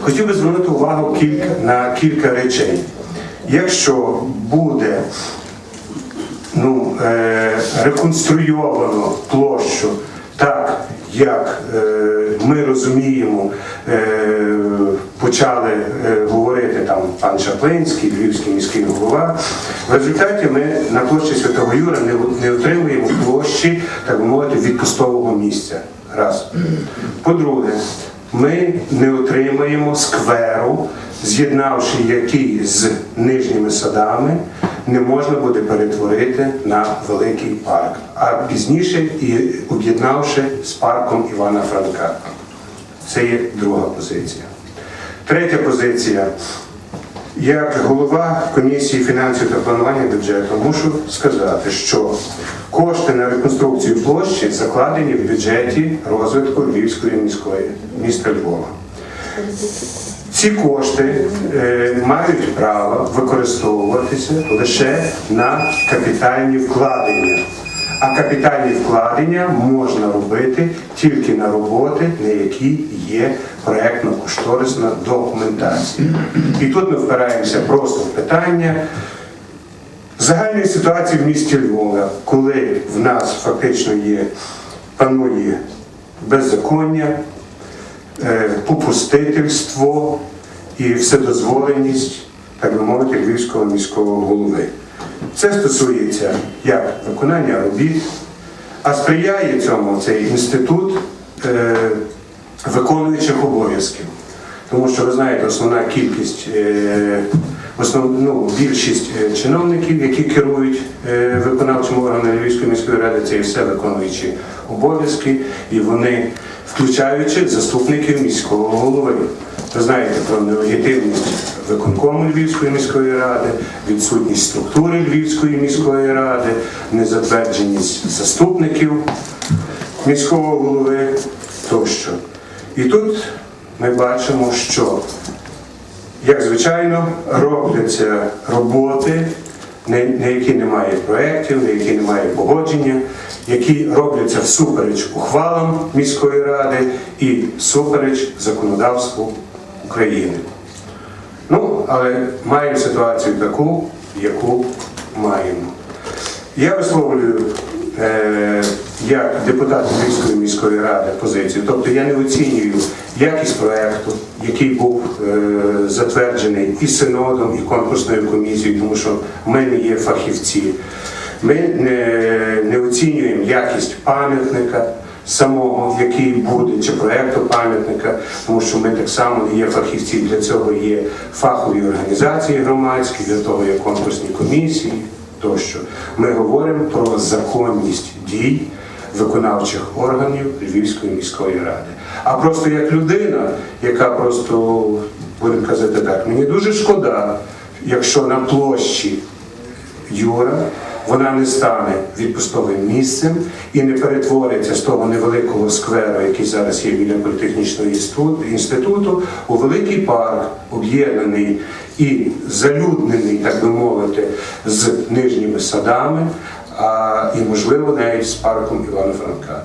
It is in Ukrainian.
Хотів би звернути увагу кілька, на кілька речей. Якщо буде ну, е, реконструйовано площу так, як е, ми розуміємо, е, почали е, говорити там пан Шаплинський, Львівський міський голова. В результаті ми на площі Святого Юра не, не отримуємо площі, так би мовити, відпустового місця. Раз. По-друге, ми не отримаємо скверу, з'єднавши який з нижніми садами, не можна буде перетворити на великий парк, а пізніше і об'єднавши з парком Івана Франка. Це є друга позиція. Третя позиція. Як голова комісії фінансів та планування бюджету мушу сказати, що кошти на реконструкцію площі закладені в бюджеті розвитку Львівської міської міста Львова. Ці кошти е, мають право використовуватися лише на капітальні вкладення. А капітальні вкладення можна робити тільки на роботи, на які є проєктно-кошторисна документація. І тут ми впираємося просто в питання загальної ситуації в місті Львова, коли в нас фактично є панує беззаконня, е, попустительство і вседозволеність, так би мовити, львівського міського голови. Це стосується як виконання робіт, а сприяє цьому цей інститут е, виконуючих обов'язків. Тому що ви знаєте, основна кількість, е, основ, ну, більшість е, чиновників, які керують е, виконавчим органом Львівської міської ради, це і все виконуючі обов'язки, і вони, включаючи заступників міського голови. Ви знаєте про нелегітимність виконкому Львівської міської ради, відсутність структури Львівської міської ради, незатвердженість заступників міського голови тощо. І тут ми бачимо, що, як звичайно, робляться роботи, на які немає проєктів, на які немає погодження, які робляться всупереч ухвалам міської ради і всупереч законодавству України. Ну, але маємо ситуацію таку, яку маємо. Я висловлюю е, як депутат Львівської міської ради позицію. Тобто я не оцінюю якість проекту, який був е, затверджений і синодом, і конкурсною комісією, тому що ми не є фахівці. Ми не, не оцінюємо якість пам'ятника самого, який буде, чи проекту пам'ятника, тому що ми так само є фахівці. Для цього є фахові організації громадські, для того є конкурсні комісії тощо. Ми говоримо про законність дій виконавчих органів Львівської міської ради. А просто як людина, яка просто, будемо казати так, мені дуже шкода, якщо на площі Юра, вона не стане відпустовим місцем і не перетвориться з того невеликого скверу, який зараз є біля політехнічного інституту- у великий парк, об'єднаний і залюднений, так би мовити, з нижніми садами, а, і, можливо, навіть з парком Івана Франка.